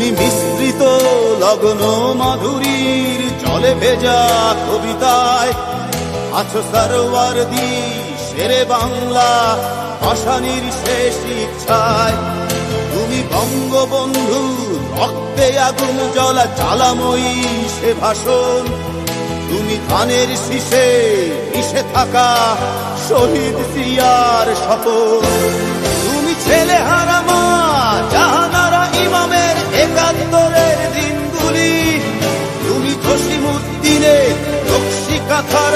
মিশ্রিত লগ্ন মাধুরীর জলে ভেজা কবিতায়। আছো সরোয়ারদি শেরে বাংলা ভাষানির শেষ ইচ্ছায়। তুমি বঙ্গবন্ধু, রক্তে আগুন জ্বলা, জ্বালাময়ী সে ভাষণ। তুমি ধানের শীষে মিশে থাকা, শহীদ সিয়ার শপথ। তুমি ছেলে হারামা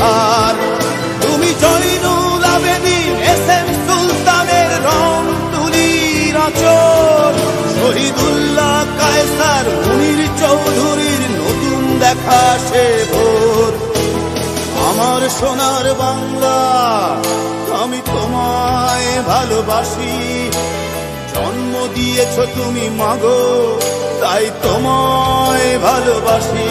ধার তুমি জয়নুল আবেদিন, এস এম সুলতানের রং তুলির আচর শহীদুল্লাহ কায়সার, মুনির চৌধুরীর নতুন দেখা সে ভোর। আমার সোনার বাংলা, আমি তোমায় ভালোবাসি। জন্ম দিয়েছ তুমি, মাগো, তাই তোমায় ভালোবাসি।